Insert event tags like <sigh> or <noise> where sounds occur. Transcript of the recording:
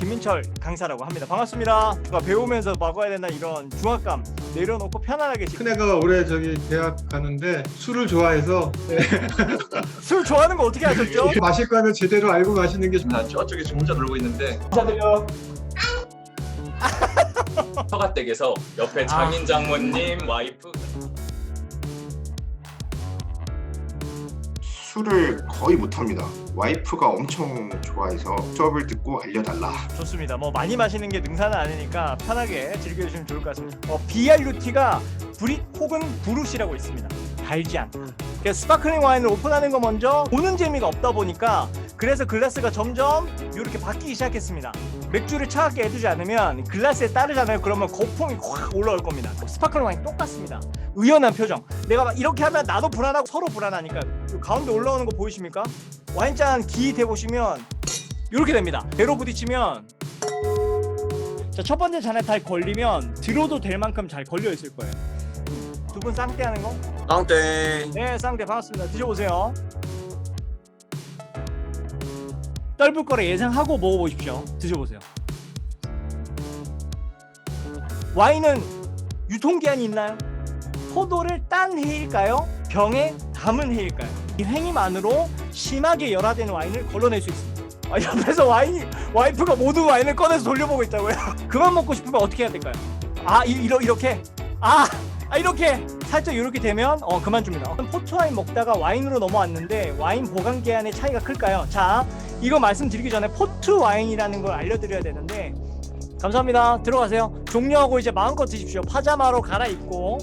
김민철 강사라고 합니다. 반갑습니다. 제가 배우면서 먹어야 된다 이런 중압감 내려놓고 편안하게 지- 큰애가 올해 저기 대학 가는데 술을 좋아해서 <laughs> 술 좋아하는 거 어떻게 하셨죠? 마실 거는 제대로 알고 마시는 게 좋- 나 저쪽에 지금 혼자 놀고 있는데 감사드려요. <laughs> 서가댁에서 옆에 장인 장모님 와이프 술을 거의 못합니다. 와이프가 엄청 좋아해서 수업을 듣고 알려달라. 좋습니다. 뭐 많이 마시는 게 능사는 아니니까 편하게 즐겨주시면 좋을 것 같습니다. 어, BRUT가 브릿 혹은 브루시라고 있습니다. 달지 않다. 그래서 스파클링 와인을 오픈하는 거 먼저 보는 재미가 없다 보니까 그래서 글라스가 점점 이렇게 바뀌기 시작했습니다. 맥주를 차갑게 해두지 않으면 글라스에 따르잖아요. 그러면 거품이 확 올라올 겁니다. 스파클링 와인 똑같습니다. 의연한 표정. 내가 막 이렇게 하면 나도 불안하고 서로 불안하니까 요 가운데 올라오는 거 보이십니까? 와인잔 기 대보시면 이렇게 됩니다. 배로 부딪히면 자, 첫 번째 잔에 잘 걸리면 들어도 될 만큼 잘 걸려 있을 거예요. 두 분 쌍대 하는 거? 깡땡 네, 쌍대 반갑습니다. 드셔보세요. 떫을 거라 예상하고 먹어보십시오. 드셔보세요. 와인은 유통기한이 있나요? 포도를 딴 해일까요? 병에 담은 해일까요? 이 행위만으로 심하게 열화되는 와인을 걸러낼 수 있습니다. 아, 옆에서 와인 와이프가 모든 와인을 꺼내서 돌려보고 있다고요? <laughs> 그만 먹고 싶으면 어떻게 해야 될까요? 아, 이, 이러, 이렇게? 아, 아 이렇게 살짝 이렇게 되면 어 그만 줍니다. 포트 와인 먹다가 와인으로 넘어왔는데 와인 보관 기한의 차이가 클까요? 자, 이거 말씀드리기 전에 포트 와인이라는 걸 알려드려야 되는데 감사합니다. 들어가세요. 종료하고 이제 마음껏 드십시오. 파자마로 갈아입고